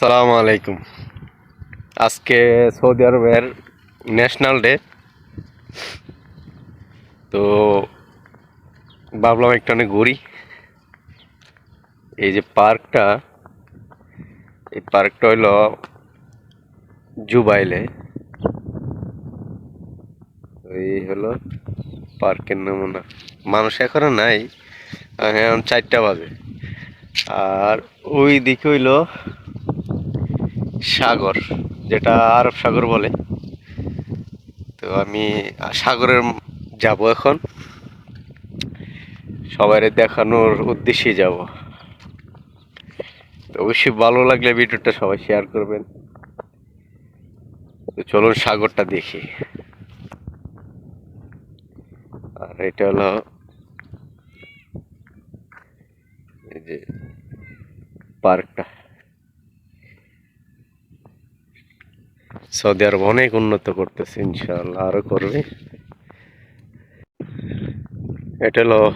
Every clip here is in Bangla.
আসসালামু আলাইকুম। আজকে সৌদি আরবের ন্যাশনাল ডে তো ভাবলাম একটু অনেক ঘুরি। এই যে পার্কটা, এই পার্কটা হইল জুবাইলে। এই হলো পার্কের নমুনা মানুষ এখনও নাই, এখন চারটা বাজে। আর ওই দিকে হইল সাগর, যেটা আরব সাগর বলে। তো আমি সাগরের যাব এখন। সবাই দেখানোর উদ্দেশ্যে যাব। অবশ্যই ভালো লাগলে ভিডিওটা সবাই শেয়ার করবেন। তো চলুন সাগরটা দেখি। আর এটা হলো এই যে পার্কটা। সৌদি আরব অনেক উন্নত করতেছে ইনশাল্লাহ আরও করবে। এটা হলো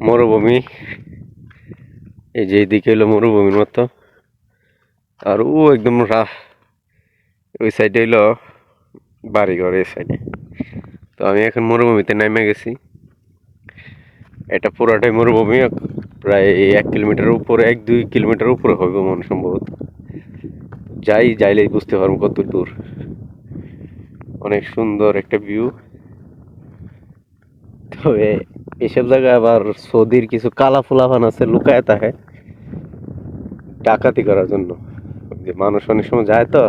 মরুভূমি। এই যে এইদিকে হলো মরুভূমির মতো। আর ও একদম রা- ওই সাইডে হলো বাড়িঘর এই সাইডে তো আমি এখন মরুভূমিতে নেমে গেছি। এটা পুরোটাই মরুভূমি, প্রায় এক কিলোমিটার উপরে, এক দুই কিলোমিটার উপরে হবে মনে সম্ভবত। যাই, যাইলেই বুঝতে পারব কত দূর। অনেক সুন্দর একটা ভিউ তবে এসব জায়গায় আবার সৌদির কিছু কালা ফুলাফান আছে লুকায় থাকে ডাকাতি করার জন্য। যে মানুষ অনেক সময় যায় তো।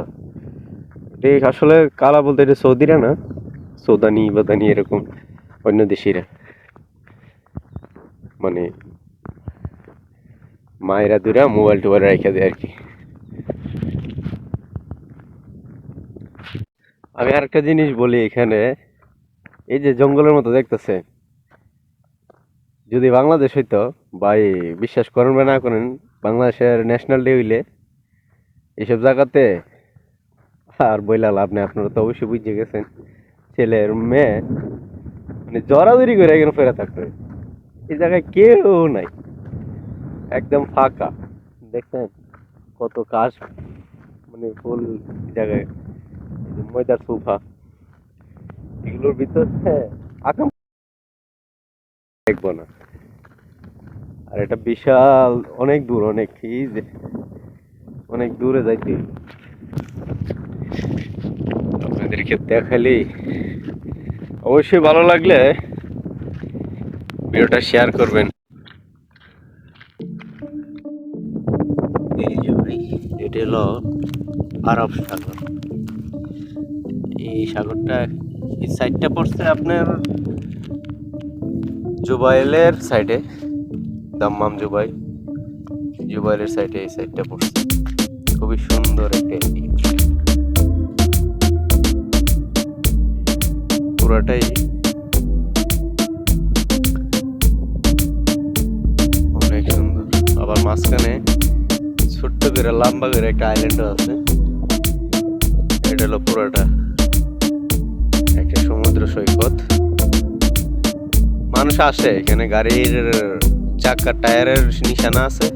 ঠিক আসলে কালা বলতে এটা সৌদিরা না। সৌদানি বাদানি এরকম অন্য দেশিরা। মানে মায়েরা দূরা মোবাইল টোবাইল রেখে দেয় আর কি। আমি আরেকটা জিনিস বলি এখানে। এই যে জঙ্গলের মতো দেখতেছে। যদি বাংলাদেশ হইতো, ভাই বিশ্বাস করেন বা না করেন, বাংলাদেশের ন্যাশনাল ডে হইলে এইসব জায়গাতে আর বইলা লাভ নেই। আপনারা তো অবশ্যই বুঝে গেছেন। ছেলের মেয়ে মানে জড়াজড়ি করে এখানে ফেরা থাকবে। এই জায়গায় কেউ নাই। একদম ফাঁকা। দেখছেন? কত কাজ মানে ফুল জায়গায়। ময়দার সোফা। এগুলোর ভিতর হ্যাঁ আকাম দেখব না। আর এটা বিশাল, অনেক দূর, অনেক যে, অনেক দূরে যাইতে। আপনাদেরকে দেখালি। অবশ্যই ভালো লাগলে ভিডিওটা শেয়ার করবেন। এটা হলো আরব সাগর। এই সাগরটা, এই সাইডটা পড়ছে আপনার জুবাইলের সাইডে দাম্মাম জুবাই। জুবাইলের সাইডে এই সাইডটা পড়ছে। খুবই সুন্দর একটা পুরাটাই অনেক সুন্দর। আবার মাঝখানে ছোট্ট করে, লম্বা করে একটা আইল্যান্ডও আছে। এটা হলো পুরোটা। সমুদ্র সৈকত। মানুষ আসে, এখানে গাড়ির চাকার টায়ারের নিশানা আছে।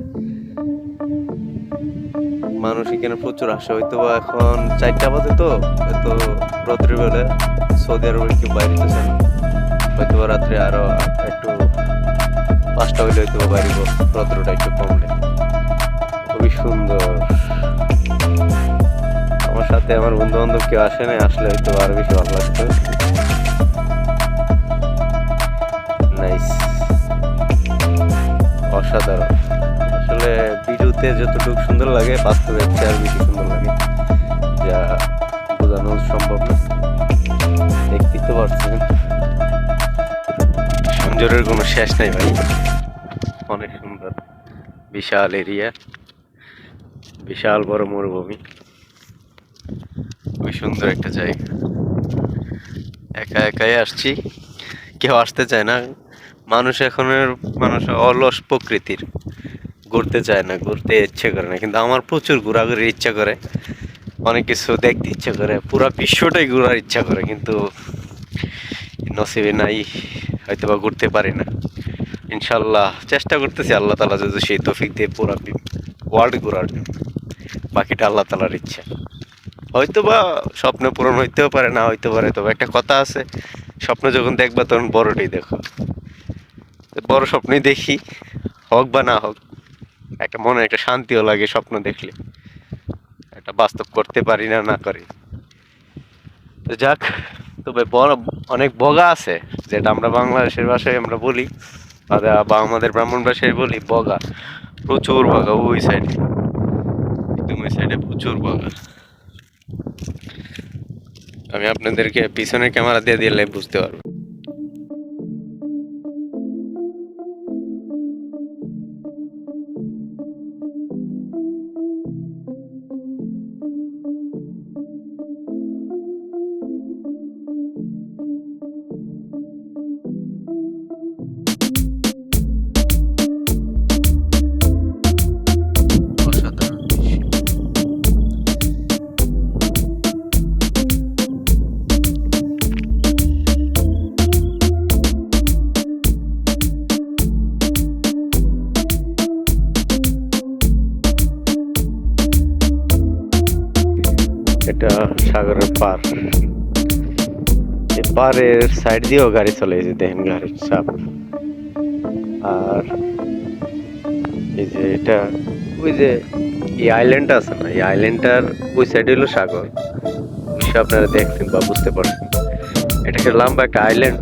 মানুষ এখানে প্রচুর আসে, হয়তো বা এখন চারটা বাজে তো এত রোদ্রে বেলে সৌদি আরবে কেউ বাইরে যেতে হয়তো বা রাত্রে আরও একটু পাঁচটা হইলে হয়তো বা বাইরে রোদ্রটা একটু কমলে। খুবই সুন্দর। আমার সাথে আমার বন্ধু বান্ধব কেউ আসে না আসলে হয়তো আরও বেশি ভালো লাগতো নাইস অসাধারণ। আসলে ভিডিওতে যতটুকু সুন্দর লাগে, বাস্তবে আর বেশি সুন্দর লাগে। যা বোঝানো সম্ভব না। দেখতেই তো পারছেন সৌন্দর্যের কোনো শেষ নাই ভাই। অনেক সুন্দর। বিশাল এরিয়া। বিশাল বড় মরুভূমি। খুবই সুন্দর একটা জায়গা। একা একাই আসছি। কেউ আসতে চায় না। মানুষ এখনের মানুষ অলস প্রকৃতির। ঘুরতে চায় না, ঘুরতে ইচ্ছে করে না। কিন্তু আমার প্রচুর ঘোরাঘুরির ইচ্ছা করে। অনেক কিছু দেখতে ইচ্ছা করে। পুরো বিশ্বটাই ঘোরার ইচ্ছা করে, কিন্তু নসিবে নাই হয়তো বা ঘুরতে পারি না। ইনশাল্লাহ চেষ্টা করতেছি আল্লাহ তালা যদি সেই তফিক দিয়ে পুরা ওয়ার্ল্ড ঘোরার জন্য। বাকিটা আল্লাহ তালার ইচ্ছা। হয়তো বা স্বপ্ন পূরণ হইতেও পারে, না হইতে পারে। তবে একটা কথা আছে, স্বপ্ন যখন দেখবা তখন বড়টাই দেখো। বড় স্বপ্নই দেখি, হোক বা না হোক, একটা মনে একটা শান্তিও লাগে স্বপ্ন দেখলে। একটা বাস্তব করতে পারি না না করি। তো যাক, তবে বড়, অনেক বগা আছে, যেটা আমরা বাংলাদেশের ভাষায় আমরা বলি, বা আমাদের ব্রাহ্মণ ভাষায় বলি বগা। প্রচুর বগা ওই সাইডে ওই সাইডে প্রচুর বগা। আমি আপনাদেরকে পিছনের ক্যামেরা দিয়ে দিলে বুঝতে পারব। এটা সাগরের পার। পারের সাইড দিয়েও গাড়ি চলে যে দেখেন গাড়ির চাপ। আর এই যে এটা, ওই যে এই আইল্যান্ডটা আছে না, এই আইল্যান্ডটার ওই সাইডে হলো সাগর। নিশ্চয় আপনারা দেখছেন বা বুঝতে পারছেন। এটা একটা লম্বা একটা আইল্যান্ড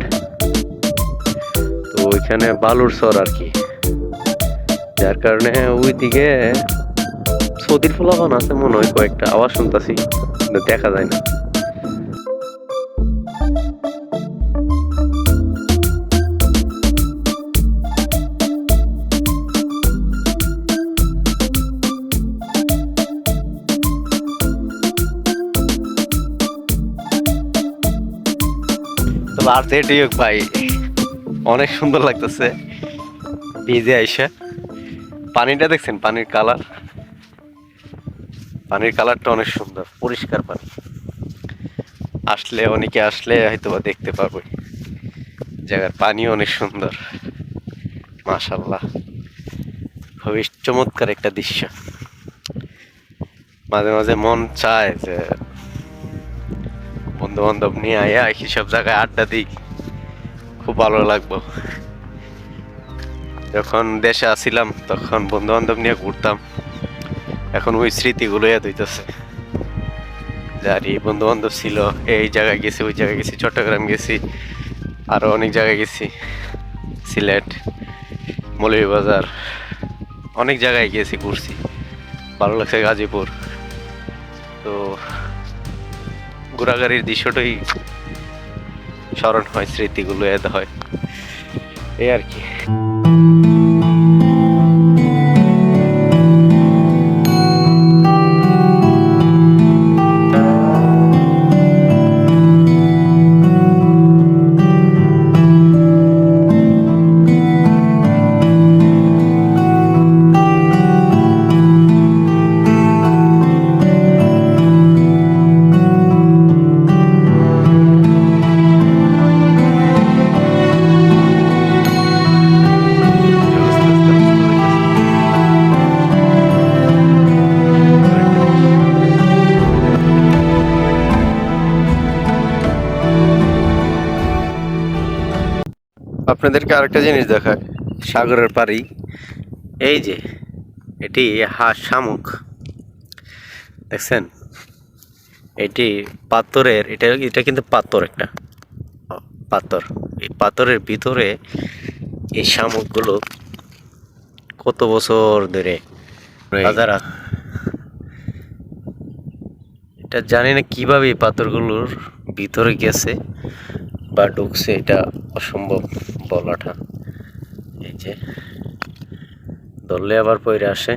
তো ওইখানে বালুর চর আর কি। যার কারণে ওই দিকে সৌদির ফলাফল আছে মনে হয়, কয়েকটা। আওয়াজ শুনতাছি। কিন্তু দেখা যায় না। আর হোক ভাই, অনেক সুন্দর লাগতেছে। ভিজে আইসা। পানিটা দেখছেন? পানির কালার। পানির কালারটা অনেক সুন্দর। পরিষ্কার পানি। আসলে অনেকে আসলে হয়তো বা দেখতে পারবে জায়গার পানি অনেক সুন্দর। মাশাল্লাহ খুবই চমৎকার একটা দৃশ্য। মাঝে মাঝে মন চায় যে বন্ধু বান্ধব নিয়ে আয়া সব জায়গায় আড্ডা দিই। খুব ভালো লাগবো। যখন দেশে আসিলাম তখন বন্ধু বান্ধব নিয়ে ঘুরতাম। এখন ওই স্মৃতিগুলো ইয়াদ হইতেছে যার এই বন্ধু বান্ধব ছিল, এই জায়গায় গেছি, ওই জায়গায় গেছি, চট্টগ্রাম গেছি, আরও অনেক জায়গায় গেছি। সিলেট, মৌলভীবাজার, অনেক জায়গায় গেছি, ঘুরছি। ভালো লাগছে গাজীপুর। তো ঘোরাঘুরির দৃশ্যটাই স্মরণ হয়, স্মৃতিগুলো এদ হয়। এই আর কি। আপনাদেরকে আরেকটা জিনিস দেখায় সাগরের পাড়ি। এই যে এটি হাঁস শামুক। দেখছেন? এটি পাথরের এটা এটা কিন্তু পাথর একটা। পাথর। এই পাথরের ভিতরে এই শামুকগুলো কত বছর ধরে এটা জানি না কীভাবে এই পাথরগুলোর ভিতরে গেছে। বা ঢুকছে এটা অসম্ভব বলাটা। এই যে ধরলে আবার পয়রা আসে।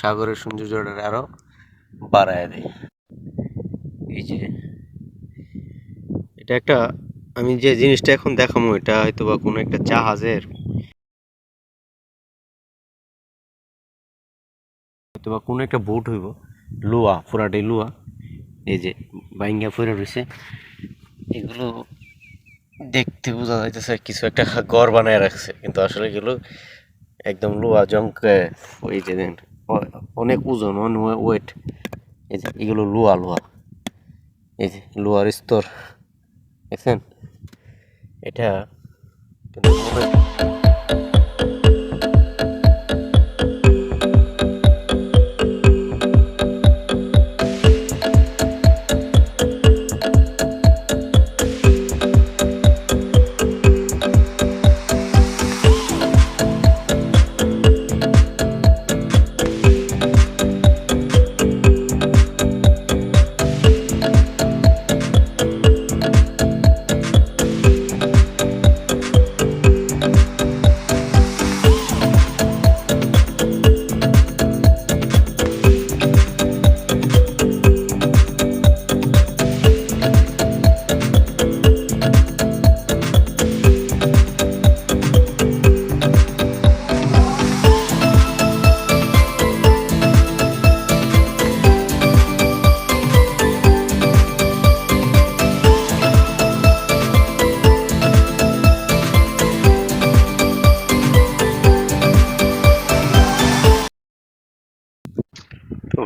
সাগরের সৌন্দর্যটা আরও বাড়ায় দেয়। এই যে, এটা একটা, আমি যে জিনিসটা এখন দেখাবো, এটা হয়তো বা কোনো একটা জাহাজের হয়তো বা কোনো একটা বোট হইব, লোয়া পুরাটাই লোয়া, এই যে বাইঙ্গা ফুরে রয়েছে, এগুলো দেখতে বোঝা যাইতেছে কিছু একটা ঘর বানায় রাখছে, কিন্তু আসলে এগুলো একদম লোহা জঙ্কে ওই যে অনেক ওজন ওয়েট এই যে এগুলো লোহা লোহা এই যে লোহার স্তর। দেখছেন? এটা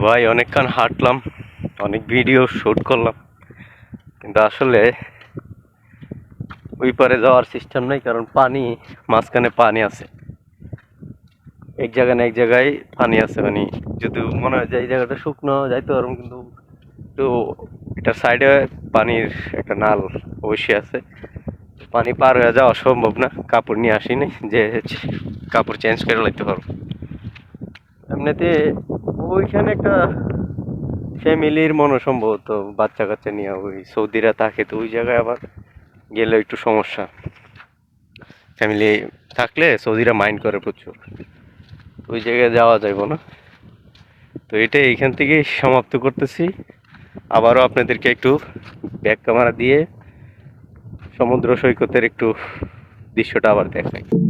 ভাই, অনেকক্ষণ হাঁটলাম, অনেক ভিডিও শুট করলাম। কিন্তু আসলে ওই পারে যাওয়ার সিস্টেম নেই, কারণ পানি, মাঝখানে পানি আছে। এক জায়গায় না এক জায়গায় পানি আছে মানে যদি মনে হয় যে এই জায়গাটা শুকনো যাইতে পারব, কিন্তু একটু এটার সাইডে পানির একটা নাল অবশ্যই আছে। পানি পার হয়ে যাওয়া সম্ভব না, কাপড় নিয়ে আসিনি, যে কাপড় চেঞ্জ করে লাগতে পারব। এমনিতে ওইখানে একটা ফ্যামিলির মনে সম্ভবত বাচ্চা কাচ্চা নিয়ে ওই সৌদিরা থাকে, তো ওই জায়গায় আবার গেলে একটু সমস্যা। ফ্যামিলি থাকলে সৌদিরা মাইন্ড করে প্রচুর। ওই জায়গায় যাওয়া যাইব না। তো এটা এইখান থেকে সমাপ্ত করতেছি। আবারও আপনাদেরকে একটু ব্যাক ক্যামেরা দিয়ে সমুদ্র সৈকতের একটু দৃশ্যটা আবার দেখাই।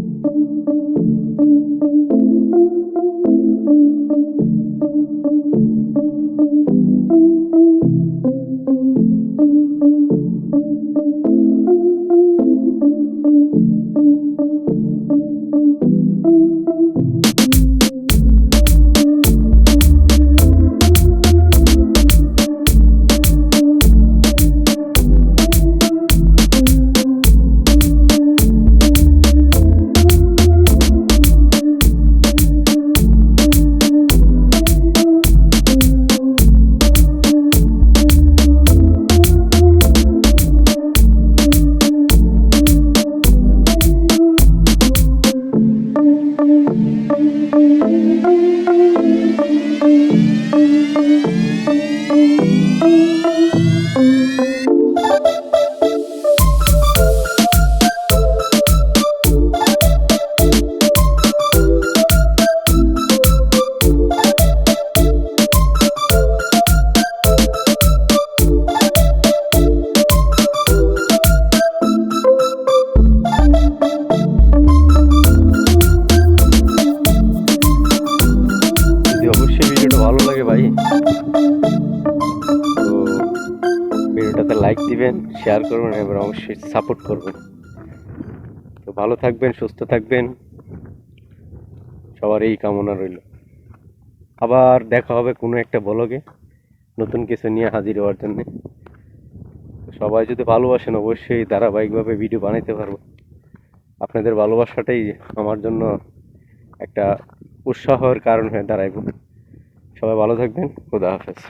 ভিডিওটাতে লাইক দিবেন শেয়ার করবেন এবং অবশ্যই সাপোর্ট করবেন। তো ভালো থাকবেন, সুস্থ থাকবেন। সবার এই কামনা রইল। আবার দেখা হবে কোনো একটা ব্লগে নতুন কিছু নিয়ে হাজির হওয়ার জন্য। সবাই যদি ভালোবাসেন, অবশ্যই ধারাবাহিকভাবে ভিডিও বানাইতে পারব। আপনাদের ভালোবাসাটাই আমার জন্য একটা উৎসাহের কারণ হয়ে দাঁড়াইব। সবাই ভালো থাকবেন, খুদা হাফেজ।